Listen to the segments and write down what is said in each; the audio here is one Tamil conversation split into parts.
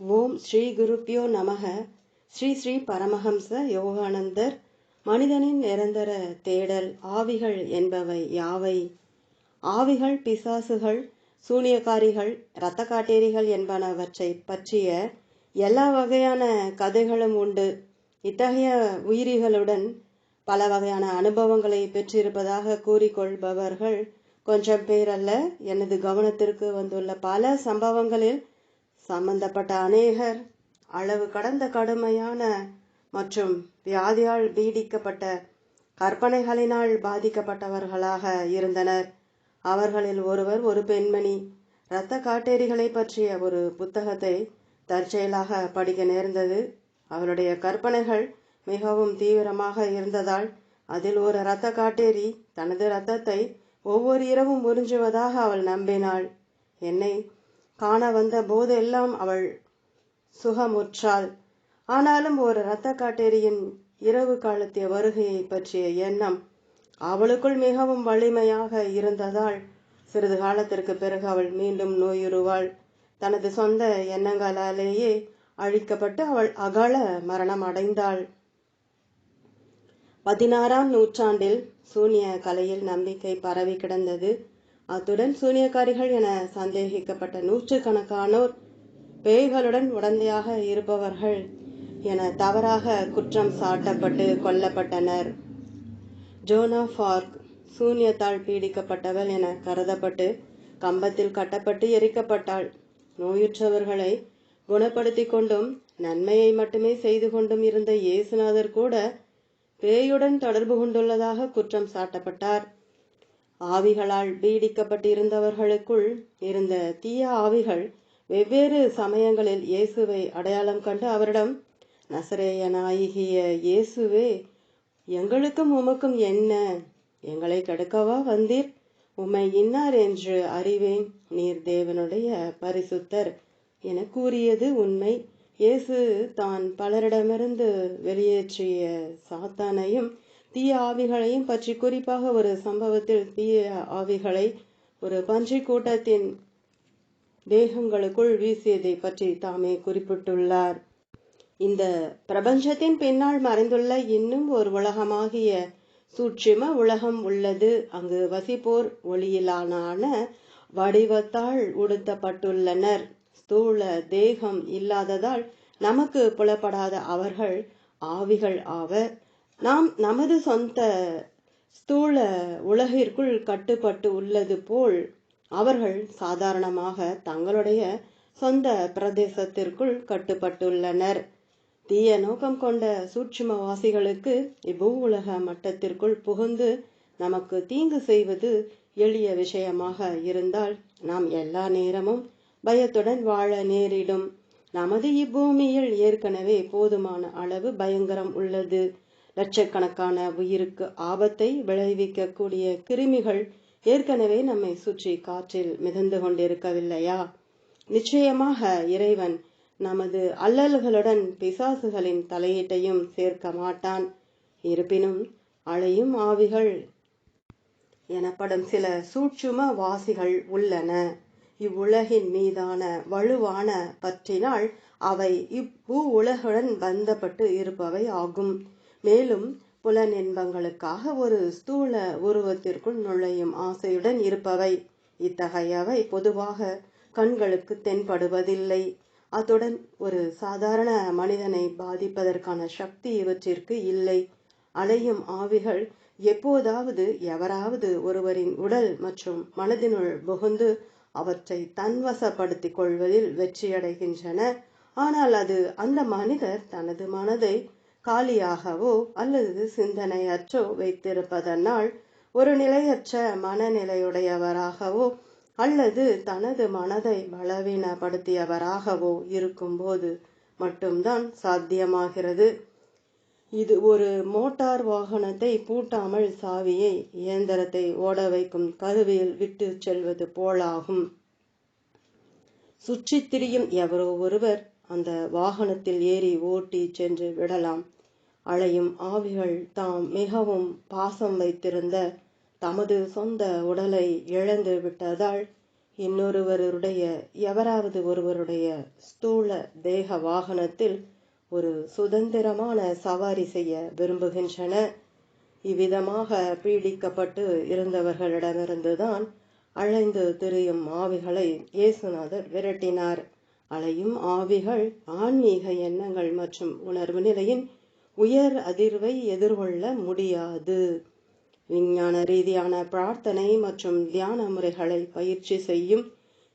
ஓம் ஸ்ரீ குருப்பியோ நமக. ஸ்ரீ ஸ்ரீ பரமஹம்ச யோகானந்தர் மனிதனின் நிரந்தர தேடல் ஆவிகள் என்பவை யாவை? ஆவிகள் பிசாசுகள் சூனியக்காரிகள் இரத்த காட்டேரிகள் என்பனவற்றை பற்றிய எல்லா வகையான கதைகளும் உண்டு. இத்தகைய உயிரிகளுடன் பல வகையான அனுபவங்களை பெற்றிருப்பதாக கூறிக்கொள்பவர்கள் கொஞ்சம் பேரல்ல. எனது கவனத்திற்கு வந்துள்ள பல சம்பவங்களில் சம்பந்தப்பட்ட அநேகர் அளவு கடந்த கடுமையான மற்றும் வியாதியால் பீடிக்கப்பட்ட கற்பனைகளினால் பாதிக்கப்பட்டவர்களாக இருந்தனர். அவர்களில் ஒருவர் ஒரு பெண்மணி. இரத்த காட்டேரிகளை பற்றிய ஒரு புத்தகத்தை தற்செயலாக படிக்க நேர்ந்தது. அவளுடைய கற்பனைகள் மிகவும் தீவிரமாக இருந்ததால் அதில் ஒரு இரத்த காட்டேரி தனது இரத்தத்தை ஒவ்வொரு இரவும் உறிஞ்சுவதாக அவள் நம்பினாள். என்னை காண வந்த போதெல்லாம் அவள் சுகமுற்றாள். ஆனாலும் ஒரு இரத்த காட்டேரியின் இரவு காலத்திய வருகையை பற்றிய எண்ணம் அவளுக்குள் மிகவும் வலிமையாக இருந்ததால் சிறிது காலத்திற்கு பிறகு அவள் மீண்டும் நோயுறுவாள். தனது சொந்த எண்ணங்களாலேயே அழிக்கப்பட்டு அவள் அகல மரணம் அடைந்தாள் பதினாறாம் நூற்றாண்டில் சூனிய கலையில் நம்பிக்கை பரவி கிடந்தது. அத்துடன் சூனியக்காரிகள் என சந்தேகிக்கப்பட்ட நூற்றுக்கணக்கானோர் பேய்களுடன் உடந்தையாக இருப்பவர்கள் என தவறாக குற்றம் சாட்டப்பட்டு கொல்லப்பட்டனர். ஜோனா ஃபார்க் சூன்யத்தால் பீடிக்கப்பட்டவள் என கருதப்பட்டு கம்பத்தில் கட்டப்பட்டு எரிக்கப்பட்டாள். நோயுற்றவர்களை குணப்படுத்தி கொண்டும் நன்மையை மட்டுமே செய்து கொண்டும் இருந்த இயேசுநாதர் கூட பேயுடன் தொடர்பு கொண்டுள்ளதாக குற்றம் சாட்டப்பட்டார். ஆவிகளால் பீடிக்கப்பட்டிருந்தவர்களுக்குள் இருந்த தீய ஆவிகள் வெவ்வேறு சமயங்களில் இயேசுவை அடையாளம் கண்டு அவரிடம் நசரேயனாகிய இயேசுவே எங்களுக்கும் உமக்கும் என்ன? எங்களை கெடுக்கவா வந்தீர்? உம்மை இன்னார் என்று அறிவேன். நீர் தேவனுடைய பரிசுத்தர். என கூறியது உண்மை. இயேசு தான் பலரிடமிருந்து வெளியேற்றிய சாத்தானையும் தீய ஆவிகளையும் பற்றி குறிப்பாக ஒரு சம்பவத்தில் தீய ஆவிகளை ஒரு பன்றி கூட்டத்தின் தேகங்களுக்குள் வீசியதை பற்றி தாமே குறிப்பிட்டுள்ளார். இந்த பிரபஞ்சத்தின் பின்னால் மறைந்துள்ள இன்னும் ஒரு உலகமாகிய சூட்சும உலகம் உள்ளது. அங்கு வசிப்போர் ஒளியிலான வடிவத்தால் உடுத்தப்பட்டுள்ளனர். ஸ்தூல தேகம் இல்லாததால் நமக்கு புலப்படாத அவர்கள் ஆவிகள் ஆவர். நாம் நமது சொந்த ஸ்தூல உலகிற்குள் கட்டுப்பட்டு உள்ளது போல் அவர்கள் சாதாரணமாக தங்களுடைய சொந்த பிரதேசத்திற்குள் கட்டுப்பட்டுள்ளனர். தீய நோக்கம் கொண்ட சூட்சுமவாசிகளுக்கு இப்பூ உலக மட்டத்திற்குள் புகுந்து நமக்கு தீங்கு செய்வது எளிய விஷயமாக இருந்தால் நாம் எல்லா நேரமும் பயத்துடன் வாழ நேரிடும். நமது இப்பூமியில் ஏற்கனவே போதுமான அளவு பயங்கரம் உள்ளது. லட்சக்கணக்கான உயிருக்கு ஆபத்தை விளைவிக்கக்கூடிய கிருமிகள் ஏற்கனவே நம்மை சுற்றி காற்றில் மிதந்து கொண்டிருக்கவில்லையா? நிச்சயமாக இறைவன் நமது அல்லல்களுடன் பிசாசுகளின் தலையீட்டையும் சேர்க்க மாட்டான். இருப்பினும் அழையும் ஆவிகள் எனப்படும் சில சூட்சும வாசிகள் உள்ளன. இவ்வுலகின் மீதான வலுவான பற்றினால் அவை இப்பூ உலகுடன் பந்தப்பட்டு இருப்பவை ஆகும். மேலும் புலன் இன்பங்களுக்காக ஒரு ஸ்தூல உருவத்திற்குள் நுழையும் ஆசையுடன் இருப்பவை. இத்தகையவை பொதுவாக கண்களுக்கு தென்படுவதில்லை. அத்துடன் ஒரு சாதாரண மனிதனை பாதிப்பதற்கான சக்தி இவற்றிற்கு இல்லை. அலையும் ஆவிகள் எப்போதாவது எவராவது ஒருவரின் உடல் மற்றும் மனதினுள் புகுந்து அவற்றை தன்வசப்படுத்திக் கொள்வதில் வெற்றியடைகின்றன. ஆனால் அது அந்த மனிதர் தனது மனதை காலியாகவோ அல்லது சிந்தனையற்றோ வைத்திருப்பதனால் ஒரு நிலையற்ற மனநிலையுடையவராகவோ அல்லது தனது மனதை பலவீனப்படுத்தியவராகவோ இருக்கும்போது மட்டும்தான் சாத்தியமாகிறது. இது ஒரு மோட்டார் வாகனத்தை பூட்டாமல் சாவியை இயந்திரத்தை ஓட வைக்கும் கருவியில் விட்டு செல்வது போலாகும். சுற்றித் திரியும் எவரோ ஒருவர் அந்த வாகனத்தில் ஏறி ஓட்டி சென்று விடலாம். அலையும் ஆவிகள் தாம் மிகவும் பாசம் வைத்திருந்த தமது சொந்த உடலை இழந்து விட்டதால் இன்னொருவருடைய எவராவது ஒருவருடைய ஸ்தூல தேக வாகனத்தில் ஒரு சுதந்திரமான சவாரி செய்ய விரும்புகின்றன. இவ்விதமாக பீடிக்கப்பட்டு இருந்தவர்களிடமிருந்துதான் அழைந்து திரியும் ஆவிகளை இயேசுநாதர் விரட்டினார். அலையும் ஆவிகள் ஆன்மீக எண்ணங்கள் மற்றும் உணர்வு நிலையின் உயர் அதிர்வை எதிர்கொள்ள முடியாது. விஞ்ஞான ரீதியான பிரார்த்தனை மற்றும் தியான முறைகளை பயிற்சி செய்யும்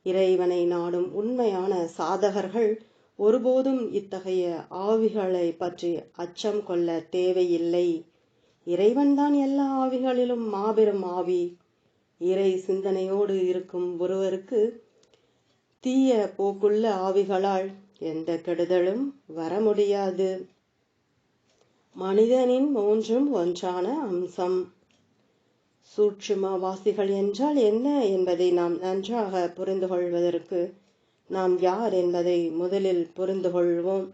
இறைவனை நாடும் உண்மையான சாதகர்கள் ஒருபோதும் இத்தகைய ஆவிகளை பற்றி அச்சம் கொள்ள தேவையில்லை. இறைவன்தான் எல்லா ஆவிகளிலும் மாபெரும் ஆவி. இறை சிந்தனையோடு இருக்கும் ஒருவருக்கு தீய போக்குள்ள ஆவிகளால் எந்த கெடுதலும் வர முடியாது. மனிதனின் மூன்றும் ஒன்றான அம்சம். சூட்சுமவாசிகள் என்றால் என்ன என்பதை நாம் நன்றாக புரிந்து கொள்வதற்கு நாம் யார் என்பதை முதலில் புரிந்து கொள்வோம்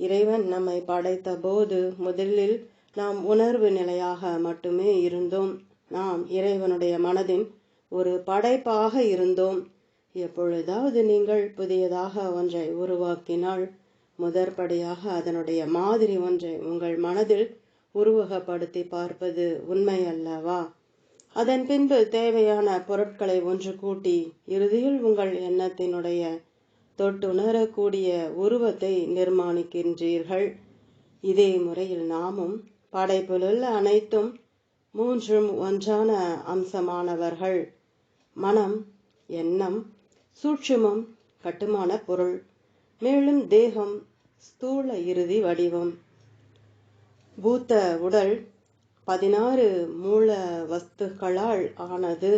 இறைவன் நம்மை படைத்த போது முதலில் நாம் உணர்வு நிலையாக மட்டுமே இருந்தோம். நாம் இறைவனுடைய மனதின் ஒரு படைப்பாக இருந்தோம். எப்பொழுதாவது நீங்கள் புதியதாக ஒன்றை உருவாக்கினால் முதற்படியாக அதனுடைய மாதிரி ஒன்றை உங்கள் மனதில் உருவகப்படுத்தி பார்ப்பது உண்மை அல்லவா அதன் பின்பு தேவையான பொருட்களை ஒன்று கூட்டி இறுதியில் உங்கள் எண்ணத்தினுடைய தொட்டுணரக்கூடிய உருவத்தை நிர்மாணிக்கின்றீர்கள். இதே முறையில் நாமும் படைப்பிலுள்ள அனைத்தும் மூன்றும் ஒன்றான அம்சமானவர்கள். மனம் எண்ணம் சூட்சுமம் கட்டுமான பொருள் மேலும் தேகம் ஸ்தூல இறுதி வடிவம். பூத்த உடல் பதினாறு மூல வஸ்துக்களால் ஆனது.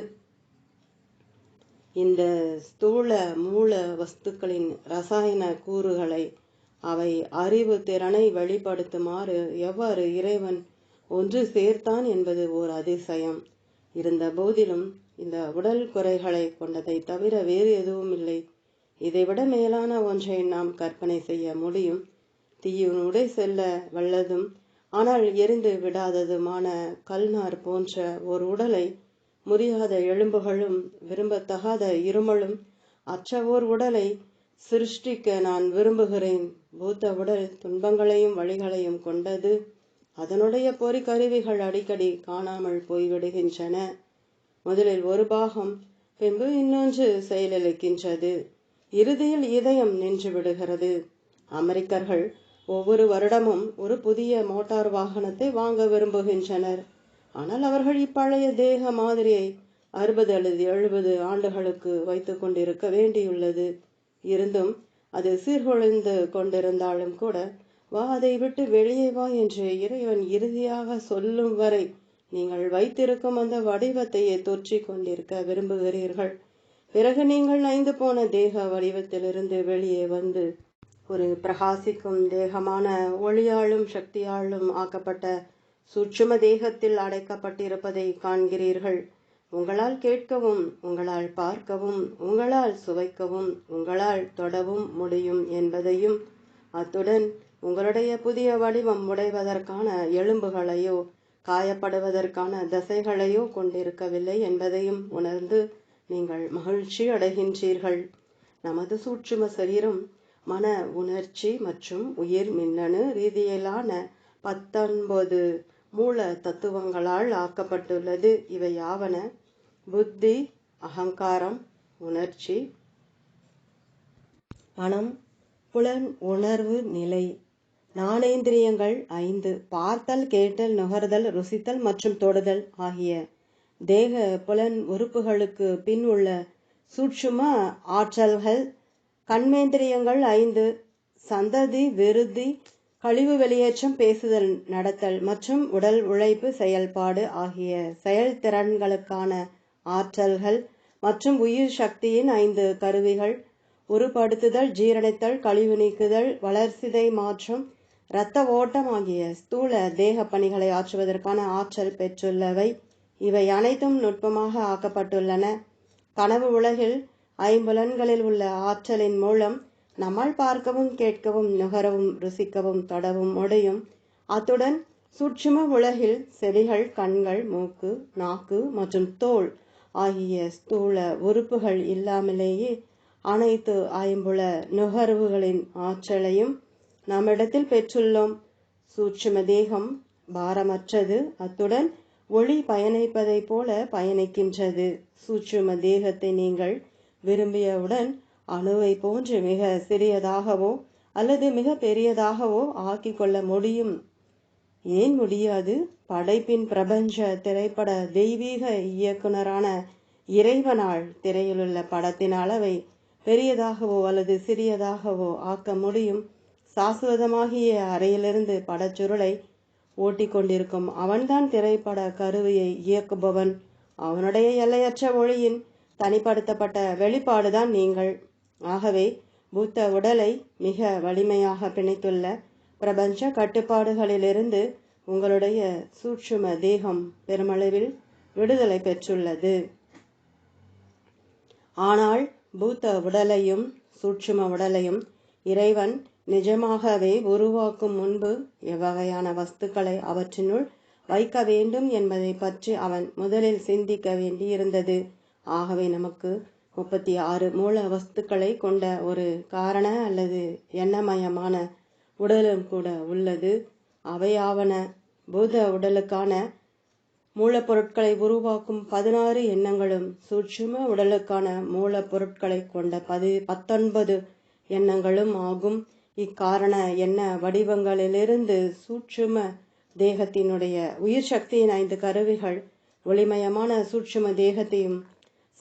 இந்த ஸ்தூல மூல வஸ்துக்களின் ரசாயன கூறுகளை அவை அறிவு திறனை வெளிப்படுத்துமாறு எவ்வாறு இறைவன் ஒன்று சேர்த்தான் என்பது ஓர் அதிசயம். இருந்த போதிலும் இந்த உடல் குறைகளை கொண்டதை தவிர வேறு எதுவும் இல்லை. இதைவிட மேலான ஒன்றை நாம் கற்பனை செய்ய முடியும். தீயினுடைய செல்ல வல்லதும் ஆனால் எரிந்து விடாததுமான கல்நார் போன்ற ஒரு உடலை முறியாத எலும்புகளும் விரும்பத்தகாத இருமலும் அற்ற ஓர் உடலை சிருஷ்டிக்க நான் விரும்புகிறேன். பூத்த உடல் துன்பங்களையும் வழிகளையும் கொண்டது அதனுடைய பொறிக்கருவிகள் அடிக்கடி காணாமல் போய்விடுகின்றன. முதலில் ஒரு பாகம் பின்பு இன்னொன்று செயலிழக்கின்றது இறுதியில் இதயம் நின்று விடுகிறது. அமெரிக்கர்கள் ஒவ்வொரு வருடமும் ஒரு புதிய மோட்டார் வாகனத்தை வாங்க விரும்புகின்றனர். ஆனால் அவர்கள் இப்பழைய தேக மாதிரியை அறுபது அல்லது எழுபது ஆண்டுகளுக்கு வைத்து கொண்டிருக்க வேண்டியுள்ளது. இருந்தும் அது சீர்குலைந்து கொண்டிருந்தாலும் கூட வா அதை விட்டு வெளியே வா என்று இறைவன் இறுதியாக சொல்லும் வரை நீங்கள் வைத்திருக்கும் அந்த வடிவத்தையே தொற்றிக் கொண்டிருக்க விரும்புகிறீர்கள். பிறகு நீங்கள் ஐந்து போன தேக வடிவத்திலிருந்து வெளியே வந்து ஒரு பிரகாசிக்கும் தேகமான ஒளியாலும் சக்தியாலும் ஆக்கப்பட்ட சூட்சும தேகத்தில் அடைக்கப்பட்டிருப்பதை காண்கிறீர்கள். உங்களால் கேட்கவும் உங்களால் பார்க்கவும் உங்களால் சுவைக்கவும் உங்களால் தொடவும் முடியும் என்பதையும் அத்துடன் உங்களுடைய புதிய வடிவம் உடைவதற்கான எலும்புகளையோ காயப்படுவதற்கான தசைகளையோ கொண்டிருக்கவில்லை என்பதையும் உணர்ந்து நீங்கள் மகிழ்ச்சி அடைகின்றீர்கள். நமது சூட்சும சரீரம் மன உணர்ச்சி மற்றும் உயிர் மின்னணு ரீதியிலான பத்தொன்பது மூல தத்துவங்களால் ஆக்கப்பட்டுள்ளது. இவை யாவன? புத்தி அகங்காரம் உணர்ச்சி. மனம் புலன் உணர்வு நிலை. நாணேந்திரியங்கள் ஐந்து பார்த்தல் கேட்டல் நுகர்தல் ருசித்தல் மற்றும் தொடுதல் ஆகிய தேக புலன் உறுப்புகளுக்கு பின் உள்ள சூட்சும ஆற்றல்கள் கண்மேந்திரியங்கள் ஐந்து சந்ததி விருதி கழிவு வெளியேற்றம் பேசுதல் நடத்தல் மற்றும் உடல் உழைப்பு செயல்பாடு ஆகிய செயல்திறன்களுக்கான ஆற்றல்கள் மற்றும் உயிர் சக்தியின் ஐந்து கருவிகள். உருப்படுத்துதல் ஜீரணித்தல் கழிவு நீக்குதல் வளர்சிதை மாற்றம் இரத்த ஓட்டம் ஆகிய ஸ்தூல தேக பணிகளை ஆற்றுவதற்கான ஆற்றல் பெற்றுள்ளவை. இவை அனைத்தும் நுட்பமாக ஆக்கப்பட்டுள்ளன. கனவு உலகில் ஐம்புலன்களில் உள்ள ஆற்றலின் மூலம் நம்மால் பார்க்கவும் கேட்கவும் நுகரவும் ருசிக்கவும் தொடவும் முடியும். அத்துடன் சூட்சும உலகில் செடிகள் கண்கள் மூக்கு நாக்கு மற்றும் தோல் ஆகிய ஸ்தூல உறுப்புகள் இல்லாமலேயே அனைத்து ஐம்புல நுகர்வுகளின் ஆற்றலையும் நம்மிடத்தில் பெற்றுள்ளோம். சூட்சும தேகம் பாரமற்றது. அத்துடன் ஒளி பயணிப்பதைப் போல பயணிக்கின்றது. சூட்சும தேகத்தை நீங்கள் விரும்பியவுடன் அணுவை போன்று மிக சிறியதாகவோ அல்லது மிக பெரியதாகவோ ஆக்கிக் கொள்ள முடியும். ஏன் முடியாது? படைப்பின் பிரபஞ்ச திரைப்பட தெய்வீக இயக்குனரான இறைவனால் திரையிலுள்ள படத்தின் அளவை பெரியதாகவோ அல்லது சிறியதாகவோ ஆக்க முடியும். சாஸ்வதமாகிய அறையிலிருந்து படச்சுருளை ஓட்டிக்கொண்டிருக்கும் அவன்தான் திரைப்பட கருவியை இயக்குபவன். அவனுடைய எல்லையற்ற ஒளியின் தனிப்படுத்தப்பட்ட வெளிப்பாடுதான் நீங்கள். ஆகவே புத்த உடலை மிக வலிமையாக பிணைத்துள்ள பிரபஞ்ச கட்டுப்பாடுகளிலிருந்து உங்களுடைய சூட்சும தேகம் பெருமளவில் விடுதலை பெற்றுள்ளது. ஆனால் பூத்த உடலையும் சூட்சும உடலையும் இறைவன் நிஜமாகவே உருவாக்கும் முன்பு எவ்வகையான வஸ்துக்களை அவற்றினுள் வைக்க வேண்டும் என்பதை பற்றி அவன் முதலில் சிந்திக்க வேண்டியிருந்தது. ஆகவே நமக்கு முப்பத்தி ஆறு மூல வஸ்துக்களை கொண்ட ஒரு காரண அல்லது எண்ணமயமான உடலும் கூட உள்ளது. அவையாவன பூத உடலுக்கான மூலப்பொருட்களை உருவாக்கும் பதினாறு எண்ணங்களும் சூட்சும உடலுக்கான மூலப்பொருட்களை கொண்ட பதி பத்தொன்பது எண்ணங்களும் ஆகும். இக்காரண என்ன? வடிவங்களிலிருந்து சூட்சும தேகத்தினுடைய உயிர் சக்தியின் ஐந்து கருவிகள் ஒளிமயமான சூட்சும தேகத்தையும்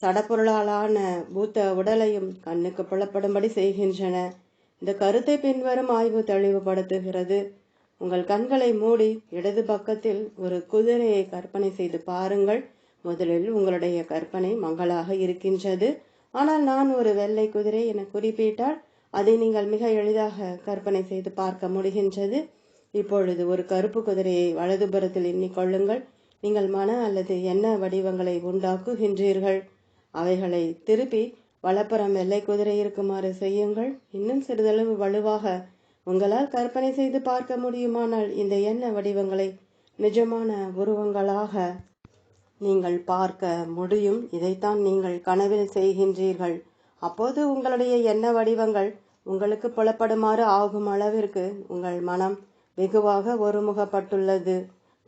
சடப்பொருளாலான பூத்த உடலையும் கண்ணுக்கு புலப்படும்படி செய்கின்றன. இந்த கருத்தை பின்வரும் ஆய்வு தெளிவுபடுத்துகிறது. உங்கள் கண்களை மூடி இடது பக்கத்தில் ஒரு குதிரையை கற்பனை செய்து பாருங்கள். முதலில் உங்களுடைய கற்பனை மங்களாக இருக்கின்றது. ஆனால் நான் ஒரு வெள்ளை குதிரை என குறிப்பிட்டால் அதை நீங்கள் மிக எளிதாக கற்பனை செய்து பார்க்க முடிகின்றது. இப்பொழுது ஒரு கருப்பு குதிரையை வலதுபுறத்தில் எண்ணிக்கொள்ளுங்கள் நீங்கள் மன அல்லது எண்ண வடிவங்களை உண்டாக்குகின்றீர்கள். அவைகளை திருப்பி வலப்புறம் எல்லை குதிரை இருக்குமாறு செய்யுங்கள். இன்னும் சிறிதளவு வலுவாக உங்களால் கற்பனை செய்து பார்க்க முடியுமானால் இந்த எண்ண வடிவங்களை நிஜமான உருவங்களாக நீங்கள் பார்க்க முடியும். இதைத்தான் நீங்கள் கனவில் செய்கின்றீர்கள். அப்போது உங்களுடைய எண்ண வடிவங்கள் உங்களுக்கு புலப்படுமாறு ஆகும் அளவிற்கு உங்கள் மனம் வெகுவாக ஒருமுகப்பட்டுள்ளது.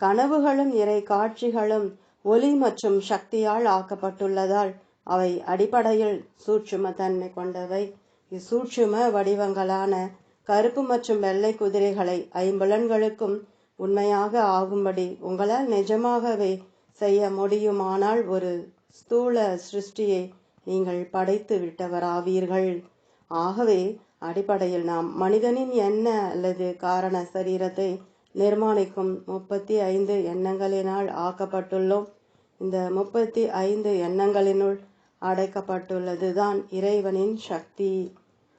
கனவுகளும் இறை காட்சிகளும் ஒலி மற்றும் சக்தியால் ஆக்கப்பட்டுள்ளதால் அவை அடிப்படையில் சூட்சும தன்மை கொண்டவை. இச்சூட்சும வடிவங்களான கருப்பு மற்றும் வெள்ளை குதிரைகளை ஐம்புலன்களுக்கும் உண்மையாக ஆகும்படி உங்களால் நிஜமாகவே செய்ய முடியுமானால் ஒரு ஸ்தூல சிருஷ்டியை நீங்கள் படைத்து விட்டவராவீர்கள். ஆகவே அடிப்படையில் நாம் மனிதனின் எண்ண அல்லது காரண சரீரத்தை நிர்மாணிக்கும் முப்பத்தி ஐந்து எண்ணங்களினால் ஆக்கப்பட்டுள்ளோம். இந்த முப்பத்தி ஐந்து எண்ணங்களினுள் அடைக்கப்பட்டுள்ளது தான் இறைவனின் சக்தி.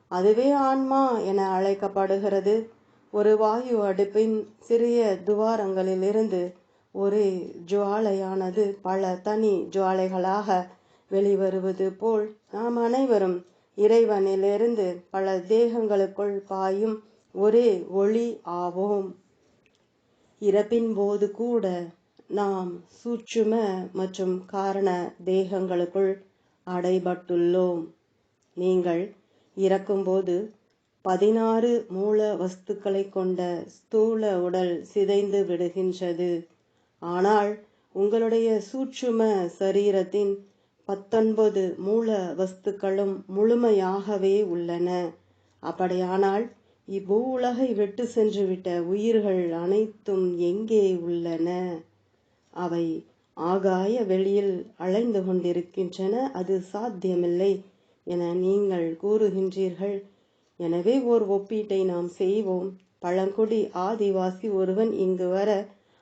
அதுவே ஆன்மா என அழைக்கப்படுகிறது. ஒரு வாயு அடுப்பின் சிறிய துவாரங்களிலிருந்து ஒரு ஜுவாலையானது பல தனி ஜுவாலைகளாக வெளிவருவது போல் நாம் அனைவரும் இறைவனிலிருந்து பல தேகங்களுக்குள் பாயும் ஒரே ஒளி ஆவோம். இறப்பின் போது கூட நாம் சூட்சும மற்றும் காரண தேகங்களுக்குள் அடைபட்டுள்ளோம். நீங்கள் இறக்கும்போது பதினாறு மூல வஸ்துக்களை கொண்ட ஸ்தூல உடல் சிதைந்து விடுகின்றது. ஆனால் உங்களுடைய சூட்சும சரீரத்தின் பத்தொன்பது மூல வஸ்துக்களும் முழுமையாகவே உள்ளன. அப்படியானால் இப்பூ உலகை விட்டு சென்றுவிட்ட உயிர்கள் அனைத்தும் எங்கே உள்ளன? அவை ஆகாய வெளியில் அலைந்து கொண்டிருக்கின்றன. அது சாத்தியமில்லை என நீங்கள் கூறுகின்றீர்கள். எனவே ஓர் ஒப்பீட்டை நாம் செய்வோம். பழங்குடி ஆதிவாசி ஒருவன் இங்கு வர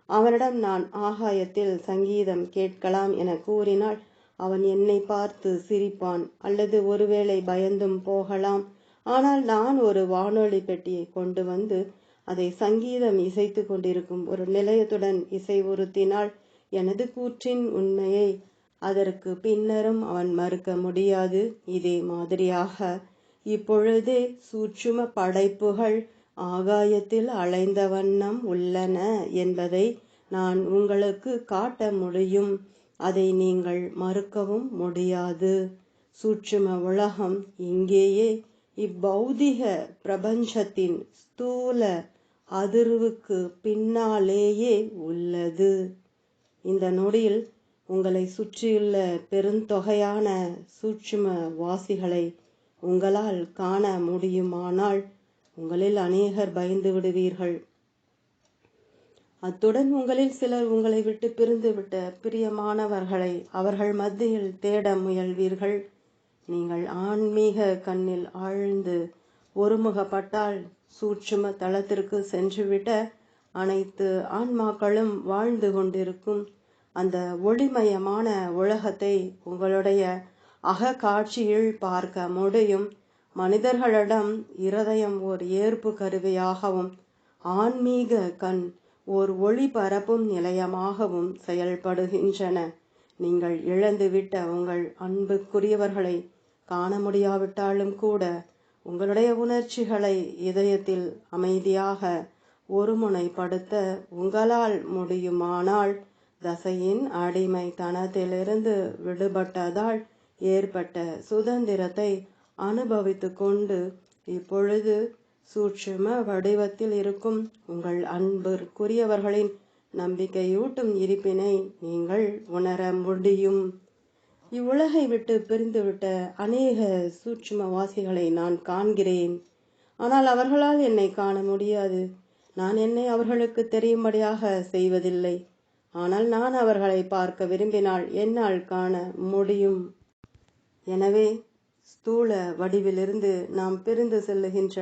அவனிடம் நான் ஆகாயத்தில் சங்கீதம் கேட்கலாம் என கூறினால் அவன் என்னை பார்த்து சிரிப்பான். அல்லது ஒருவேளை பயந்தும் போகலாம். ஆனால் நான் ஒரு வானொலி பெட்டியை கொண்டு வந்து அதை சங்கீதம் இசைத்து கொண்டிருக்கும் ஒரு நிலையத்துடன் இசை உறுத்தினால் எனது கூற்றின் உண்மையை அதற்கு பின்னரும் அவன் மறுக்க முடியாது. இதே மாதிரியாக இப்பொழுதே சூட்சும படைப்புகள் ஆகாயத்தில் அலைந்த வண்ணம் உள்ளன என்பதை நான் உங்களுக்கு காட்ட முடியும். அதை நீங்கள் மறுக்கவும் முடியாது. சூட்சும உலகம் இங்கேயே இப்பௌதிக பிரபஞ்சத்தின் ஸ்தூல அதிர்வுக்கு பின்னாலேயே உள்ளது. இந்த நொடியில் உங்களை சுற்றியுள்ள பெருந்தொகையான சூட்சும வாசிகளை உங்களால் காண முடியுமானால் உங்களில் அநேகர் பயந்து விடுவீர்கள். அத்துடன் உங்களில் சிலர் உங்களை விட்டு பிரிந்துவிட்ட பிரியமானவர்களை அவர்கள் மத்தியில் தேட முயல்வீர்கள். நீங்கள் ஆன்மீக கண்ணில் ஆழ்ந்து ஒருமுகப்பட்டால் சூட்சும தளத்திற்கு சென்றுவிட்ட அனைத்து ஆன்மாக்களும் வாழ்ந்து கொண்டிருக்கும் அந்த ஒளிமயமான உலகத்தை உங்களுடைய அகக்காட்சியில் பார்க்க முடியும். மனிதர்களிடம் இருதயம் ஓர் ஏற்பு கருவியாகவும் ஆன்மீக கண் ஓர் ஒளி பரப்பும் நிலையமாகவும் செயல்படுகின்றன. நீங்கள் இழந்துவிட்ட உங்கள் அன்புக்குரியவர்களை காண முடியாவிட்டாலும் கூட உங்களுடைய உணர்ச்சிகளை இதயத்தில் அமைதியாக ஒருமுனைப்படுத்த உங்களால் முடியுமானால் தசையின் அடிமைத்தனத்திலிருந்து விடுபட்டதால் ஏற்பட்ட சுதந்திரத்தை அனுபவித்து கொண்டு இப்பொழுது சூட்சும வடிவத்தில் இருக்கும் உங்கள் அன்பிற்குரியவர்களின் நம்பிக்கையூட்டும் இருப்பினை நீங்கள் உணர முடியும். இவ்வுலகை விட்டு பிரிந்துவிட்ட அநேக சூட்சும வாசிகளை நான் காண்கிறேன். ஆனால் அவர்களால் என்னை காண முடியாது. நான் என்னை அவர்களுக்கு தெரியும்படியாக செய்வதில்லை. ஆனால் நான் அவர்களை பார்க்க விரும்பினால் என்னால் காண முடியும். எனவே ஸ்தூல வடிவிலிருந்து நாம் பிரிந்து செல்லுகின்ற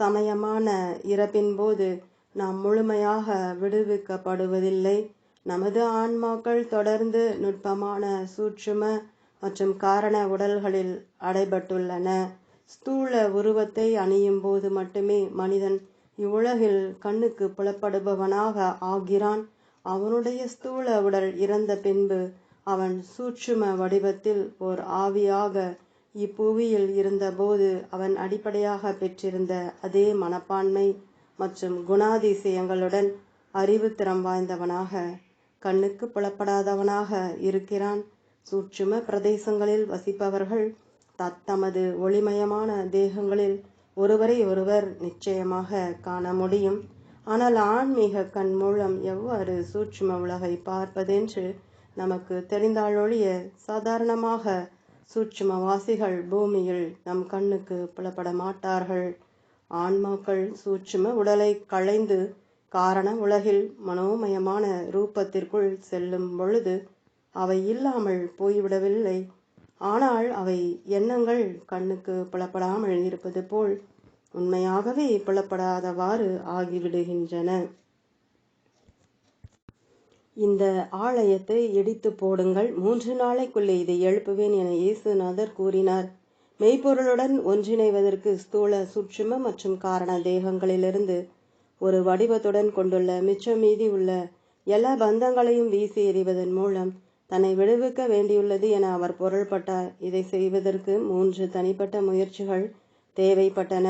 சமயமான இறப்பின் போது நாம் முழுமையாக விடுவிக்கப்படுவதில்லை. நமது ஆன்மாக்கள் தொடர்ந்து நுட்பமான சூட்சும மற்றும் காரண உடல்களில் அடைபட்டுள்ளன. ஸ்தூல உருவத்தை அணியும் போது மட்டுமே மனிதன் இவ்வுலகில் கண்ணுக்கு புலப்படுபவனாக ஆகிறான். அவனுடைய ஸ்தூல உடல் இறந்த பின்பு அவன் சூட்சும வடிவத்தில் ஓர் ஆவியாக இப்புவியில் இருந்தபோது அவன் அடிப்படையாக பெற்றிருந்த அதே மனப்பான்மை மற்றும் குணாதிசயங்களுடன் அறிவுத்திறம் வாய்ந்தவனாக கண்ணுக்கு புலப்படாதவனாக இருக்கிறான். சூட்சும பிரதேசங்களில் வசிப்பவர்கள் தத்தமது ஒளிமயமான தேகங்களில் ஒருவரை ஒருவர் நிச்சயமாக காண முடியும். ஆனால் ஆன்மீக கண் மூலம் எவ்வாறு சூட்சும உலகை பார்ப்பதென்று நமக்கு தெரிந்தாலொழிய சாதாரணமாக சூட்சும வாசிகள் பூமியில் நம் கண்ணுக்கு புலப்பட மாட்டார்கள் ஆன்மாக்கள் சூட்சும உடலை களைந்து காரண உலகில் மனோமயமான ரூபத்திற்குள் செல்லும் பொழுது அவை இல்லாமல் போய்விடவில்லை. ஆனால் அவை எண்ணங்கள் கண்ணுக்கு புலப்படாமல் இருப்பது போல் உண்மையாகவே புலப்படாதவாறு ஆகிவிடுகின்றன. இந்த ஆலயத்தை இடித்து போடுங்கள். மூன்று நாளைக்குள்ளே இதை எழுப்புவேன் என இயேசுநாதர் கூறினார். மெய்ப்பொருளுடன் ஒன்றிணைவதற்கு ஸ்தூல சுற்றும மற்றும் காரண தேகங்களிலிருந்து ஒரு வடிவத்துடன் கொண்டுள்ள மிச்சம் மீதி உள்ள எல்லா பந்தங்களையும் வீசி எறிவதன் மூலம் தன்னை விடுவிக்க வேண்டியுள்ளது என அவர் பொருள்பட்டார். இதை செய்வதற்கு மூன்று தனிப்பட்ட முயற்சிகள் தேவைப்பட்டன.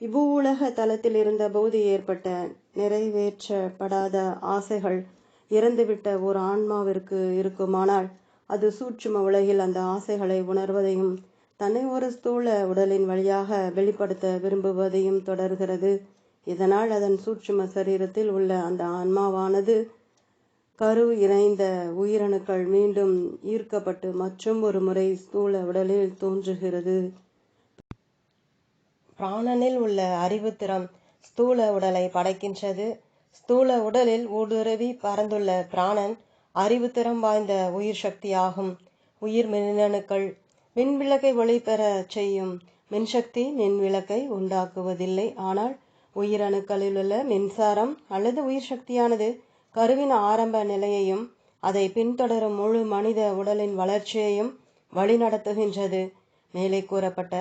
இவ்வுலக தளத்தில் இருந்தபோது ஏற்பட்ட நிறைவேற்றப்படாத ஆசைகள் இறந்துவிட்ட ஒரு ஆன்மாவிற்கு இருக்குமானால் அது சூட்சும உலகில் அந்த ஆசைகளை உணர்வதையும் தன்னை ஒரு ஸ்தூல உடலின் வழியாக வெளிப்படுத்த விரும்புவதையும் தொடர்கிறது. இதனால் அதன் சூட்சும சரீரத்தில் உள்ள அந்த ஆன்மாவானது கரு இணைந்த உயிரணுக்கள் மீண்டும் ஈர்க்கப்பட்டு மற்றும் ஒரு முறை ஸ்தூல உடலில் தோன்றுகிறது. பிராணனில் உள்ள அறிவுத்திறம் ஸ்தூல உடலை படைக்கின்றது. ஸ்தூல உடலில் ஊடுருவி பறந்துள்ள பிராணன் அறிவுத்திறம் வாய்ந்த உயிர் சக்தியாகும். உயிர் மின்னணுக்கள் மின்விளக்கை ஒளிபெற செய்யும் மின்சக்தி மின்விளக்கை உண்டாக்குவதில்லை. ஆனால் உயிரணுக்களில் உள்ள மின்சாரம் அல்லது உயிர் சக்தியானது கருவின் ஆரம்ப நிலையையும் அதை பின்தொடரும் முழு மனித உடலின் வளர்ச்சியையும் வழிநடத்துகின்றது. மேலே கூறப்பட்ட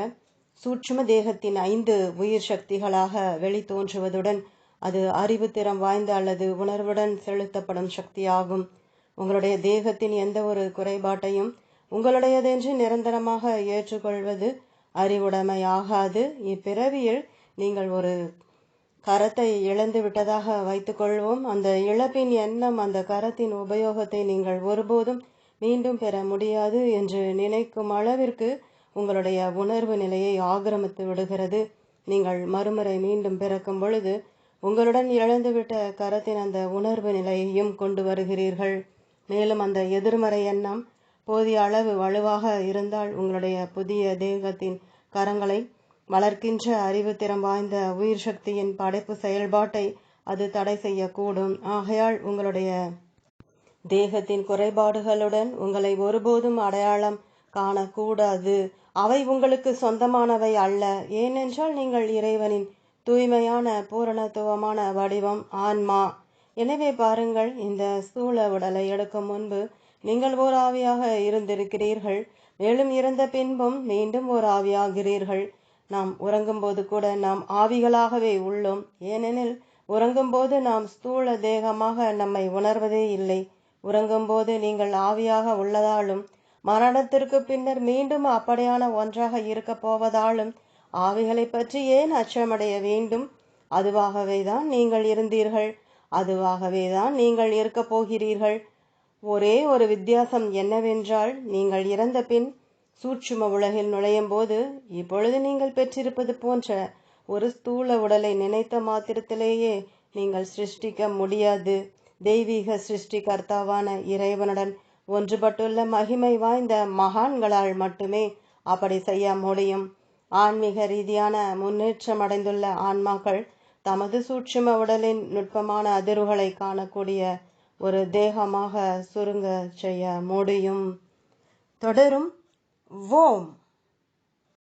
சூட்சும தேகத்தின் ஐந்து உயிர் சக்திகளாக வெளித்தோன்றுவதுடன் அது அறிவு திறம் வாய்ந்த அல்லது உணர்வுடன் செலுத்தப்படும் சக்தியாகும். உங்களுடைய தேகத்தின் எந்த ஒரு குறைபாட்டையும் உங்களுடையதென்று நிரந்தரமாக ஏற்றுக்கொள்வது அறிவுடைமையாகாது. இப்பிறவியில் நீங்கள் ஒரு கரத்தை இழந்து விட்டதாக வைத்துக்கொள்வோம். அந்த இழப்பின் எண்ணம் அந்த கரத்தின் உபயோகத்தை நீங்கள் ஒருபோதும் மீண்டும் பெற முடியாது என்று நினைக்கும் அளவிற்கு உங்களுடைய உணர்வு நிலையை ஆக்கிரமித்து விடுகிறது. நீங்கள் மறுமுறை மீண்டும் பிறக்கும் பொழுது உங்களுடன் இழந்துவிட்ட கரத்தின் அந்த உணர்வு நிலையையும் கொண்டு வருகிறீர்கள். மேலும் அந்த எதிர்மறை எண்ணம் போதிய அளவு வலுவாக இருந்தால் உங்களுடைய புதிய தேகத்தின் கரங்களை வளர்க்கின்ற அறிவு திறம் வாய்ந்த உயிர் சக்தியின் படைப்பு செயல்பாட்டை அது தடை செய்யக்கூடும். ஆகையால் உங்களுடைய தேகத்தின் குறைபாடுகளுடன் உங்களை ஒருபோதும் அடையாளம் காணக்கூடாது. அவை உங்களுக்கு சொந்தமானவை அல்ல. ஏனென்றால் நீங்கள் இறைவனின் தூய்மையான பூரணத்துவமான வடிவம் ஆன்மா. எனவே பாருங்கள் இந்த ஸ்தூல உடலை எடுக்கும் முன்பு நீங்கள் ஓர் ஆவியாக இருந்திருக்கிறீர்கள். மேலும் இறந்த பின்பும் மீண்டும் ஓர் ஆவியாகிறீர்கள். நாம் உறங்கும்போது கூட நாம் ஆவிகளாகவே உள்ளோம். ஏனெனில் உறங்கும்போது நாம் ஸ்தூல தேகமாக நம்மை உணர்வதே இல்லை. உறங்கும்போது நீங்கள் ஆவியாக உள்ளதாலும் மரணத்திற்கு பின்னர் மீண்டும் அப்படியான ஒன்றாக இருக்கப் போவதாலும் ஆவிகளை பற்றி ஏன் அச்சமடைய வேண்டும்? அதுவாகவே தான் நீங்கள் இருந்தீர்கள். அதுவாகவே தான் நீங்கள் இருக்கப் போகிறீர்கள். ஒரே ஒரு வித்தியாசம் என்னவென்றால் நீங்கள் இறந்த பின் சூட்சும உலகில் நுழையும் போது இப்பொழுது நீங்கள் பெற்றிருப்பது போன்ற ஒரு ஸ்தூல உடலை நினைத்த மாத்திரத்திலேயே நீங்கள் சிருஷ்டிக்க முடியாது. தெய்வீக சிருஷ்டிகர்த்தாவான இறைவனுடன் ஒன்றுபட்டுள்ள மகிமை வாய்ந்த மகான்களால் மட்டுமே அப்படி செய்ய முடியும். ஆன்மீக ரீதியான முன்னேற்றம் அடைந்துள்ள ஆன்மாக்கள் தமது சூட்சும உடலின் நுட்பமான அதிர்வுகளை காணக்கூடிய ஒரு தேகமாக சுருங்க செய்ய முடியும். தொடரும். ஓம்.